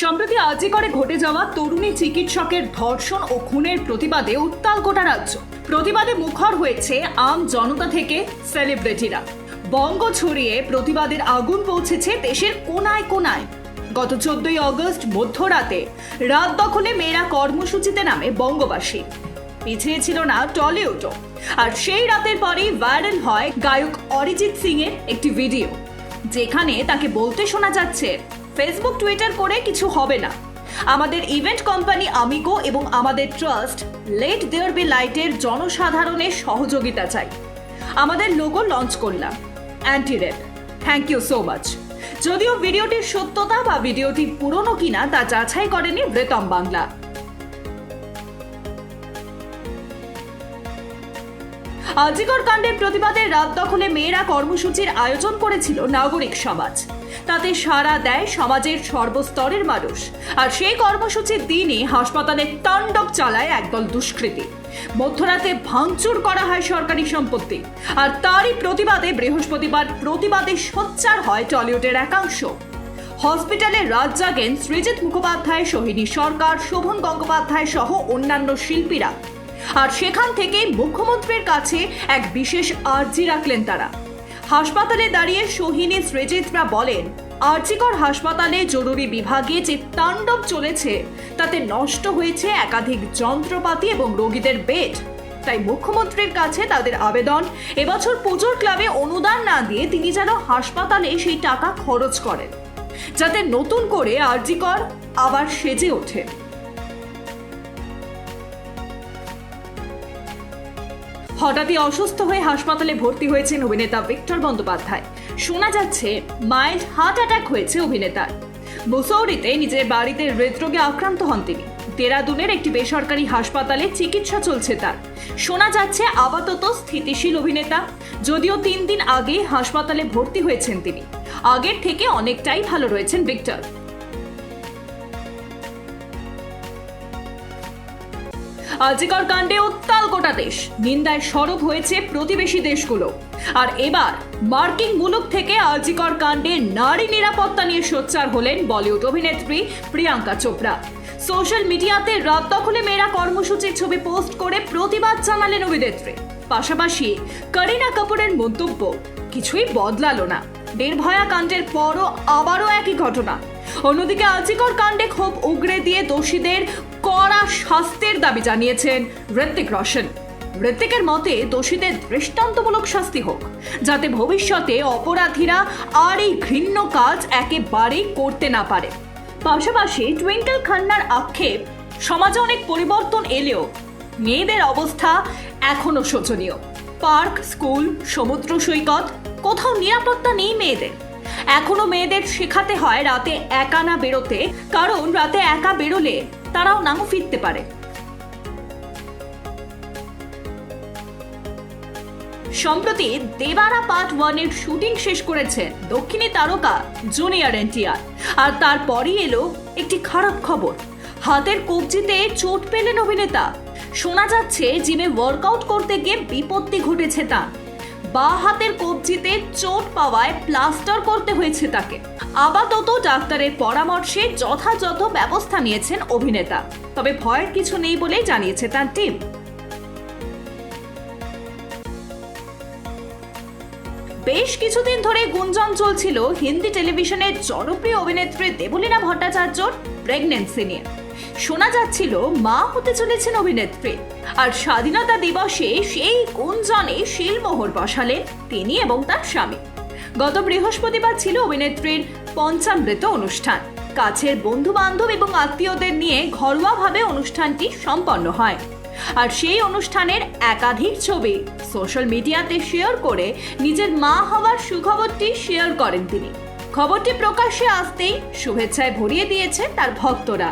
সম্প্রতি আজে করে ঘটে যাওয়া তরুণী চিকিৎসকের ধর্ষণ ও খুনের প্রতিবাদে উত্তাল গোটা রাজ্য। প্রতিবাদে মুখর হয়েছে আম জনতা থেকে সেলিব্রিটিরা। বঙ্গ ছড়িয়ে প্রতিবাদের আগুন পৌঁছেছে দেশের কোনায় কোনায়। গত চোদ্দই অগস্ট মধ্যরাতে রাত দখলে মেয়েরা কর্মসূচিতে নামে বঙ্গবাসী। পিছিয়ে ছিল না টলিউডও। আর সেই রাতের পরেই ভাইরাল হয় গায়ক অরিজিৎ সিং এর একটি ভিডিও। যেখানে তাকে বলতে শোনা যাচ্ছে ফেসবুক টুইটার করে কিছু হবে না। আমাদের ইভেন্ট কোম্পানি আমিকো এবং আমাদের ট্রাস্ট লেট দেয়ার বি লাইটের জনসাধারণের সহযোগিতা চাই। আমাদের লোগো লঞ্চ করলাম। Anti rape thank you so much যদিও ভিডিওটির সত্যতা বা ভিডিওটি পুরনো কিনা তা যাচাই করেনি ব্রেতম বাংলা আজিকর কাণ্ডের প্রতিবাদে রাত দখলে মেয়েরা কর্মসূচির আয়োজন করেছিল নাগরিক সমাজ। তাতে সাড়া দেয় সমাজের সর্বস্তরের মানুষ। আর সেই কর্মসূচির দিনই হাসপাতালে তাণ্ডব চালায় একদল দুষ্কৃতী। মধ্যরাতে ভাঙচুর করা হয় সরকারি সম্পত্তি। আর তারই প্রতিবাদে বৃহস্পতিবার প্রতিবাদে সোচ্চার হয় টলিউডের একাংশ। হসপিটালে রাত জাগেন সৃজিত মুখোপাধ্যায়, সোহিনী সরকার, শোভন গঙ্গোপাধ্যায় সহ অন্যান্য শিল্পীরা। আর সেখান থেকে মুখ্যমন্ত্রীর কাছে এক বিশেষ আর্জি রাখলেন তারা। হাসপাতালে দাঁড়িয়ে সোহিনী সৃজিতরা বলেন আর্জিকর হাসপাতালে জরুরি বিভাগে যে তাণ্ডব চলেছে, তাতে নষ্ট হয়েছে একাধিক যন্ত্রপাতি এবং রোগীদের বেড। তাই মুখ্যমন্ত্রীর কাছে তাদের আবেদন, এবছর পুজোর ক্লাবে অনুদান না দিয়ে তিনি যেন হাসপাতালে সেই টাকা খরচ করেন। যাতে নতুন করে আর্জিকর আবার সেজে ওঠে। হঠাৎই অসুস্থ হয়ে হাসপাতালে ভর্তি হয়েছেন অভিনেতা ভিক্টর বন্দ্যোপাধ্যায়। শোনা যাচ্ছে, মাইল্ড হার্ট অ্যাটাক হয়েছে অভিনেতার। মুসৌরিতে নিজের বাড়িতে হৃদরোগে আক্রান্ত হন তিনি। দেরাদুনের একটি বেসরকারি হাসপাতালে চিকিৎসা চলছে তার। শোনা যাচ্ছে, আপাতত স্থিতিশীল অভিনেতা, যদিও তিন দিন আগে হাসপাতালে ভর্তি হয়েছেন তিনি। আগের থেকে অনেকটাই ভালো রয়েছেন ভিক্টর। আজিকর কাণ্ডে উত্তাল গোটা দেশ। নিন্দায় সরব হয়েছে প্রতিবেশী দেশগুলো। আর এবার মার্কিং মুলুক থেকে আজিকর কাণ্ডে নারী নিরাপত্তা নিয়ে সোচ্চার হলেন বলিউড অভিনেত্রী প্রিয়াঙ্কা চোপড়া। সোশ্যাল মিডিয়াতে রাত দখলে মেয়েরা কর্মসূচির ছবি পোস্ট করে প্রতিবাদ জানালেন অভিনেত্রী। পাশাপাশি করিনা কাপুরের মন্তব্য কিছুই বদলালো না। নির্ভয়া কাণ্ডের পরও আবারও একই ঘটনা। অন্যদিকে আজিকর কাণ্ডে ক্ষোভ উগরে দিয়ে দোষীদের কড়া শাস্তির দাবি জানিয়েছেন ঋত্বিক রোশন। ঋত্বিকের মতে, দোষীদের দৃষ্টান্তমূলক শাস্তি হোক, যাতে ভবিষ্যতে অপরাধীরা আর এই ঘৃণ্য কাজ একেবারেই করতে না পারে। পাশাপাশি টুইঙ্কেল খান্নার আক্ষেপ, সমাজে অনেক পরিবর্তন এলেও মেয়েদের অবস্থা এখনও শোচনীয়। পার্ক, স্কুল, সমুদ্র সৈকত, কোথাও নিরাপত্তা নেই মেয়েদের। এখনও মেয়েদের শেখাতে হয় রাতে একা না বেরোতে, কারণ রাতে একা বেরোলে তারাও নামও ফিরতে পারে। সম্প্রতি দেবারা পার্ট ওয়ানের শুটিং শেষ করেছেন দক্ষিণী তারকা জুনিয়র এনটিআর। আর তারপরই এলো একটি খারাপ খবর। হাতের কবজিতে চোট পেলেন অভিনেতা। শোনা যাচ্ছে জিমে ওয়ার্কআউট করতে গিয়ে বিপত্তি ঘটেছে তার। বা হাতের কবজিতে চোট পাওয়ায় প্লাস্টার করতে হয়েছে তাকে। আপাতত ডাক্তারের পরামর্শে যথাযথ ব্যবস্থা নিয়েছেন অভিনেতা। তবে ভয়ের কিছু নেই বলেই জানিয়েছে তার টিম। বেশ কিছুদিন ধরে গুঞ্জন চলছিল হিন্দি টেলিভিশনের জনপ্রিয় অভিনেত্রী দেবলীনা ভট্টাচার্যর প্রেগনেন্সি নিয়ে। শোনা যাচ্ছিল মা হতে চলেছেন অভিনেত্রী। আর স্বাধীনতা দিবসে সেই গুঞ্জনে শিলমোহর বসালেন তিনি এবং তার স্বামী। গত বৃহস্পতিবার ছিল অভিনেত্রীর পঞ্চামৃত অনুষ্ঠান। কাছের বন্ধু বান্ধব এবং আত্মীয়দের নিয়ে ঘরোয়াভাবে অনুষ্ঠানটি সম্পন্ন হয়। আর সেই অনুষ্ঠানের একাধিক ছবি সোশ্যাল মিডিয়াতে শেয়ার করে নিজের মা হওয়ার সুখবরটি শেয়ার করেন তিনি। খবরটি প্রকাশ্যে আসতেই শুভেচ্ছায় ভরিয়ে দিয়েছে তার ভক্তরা।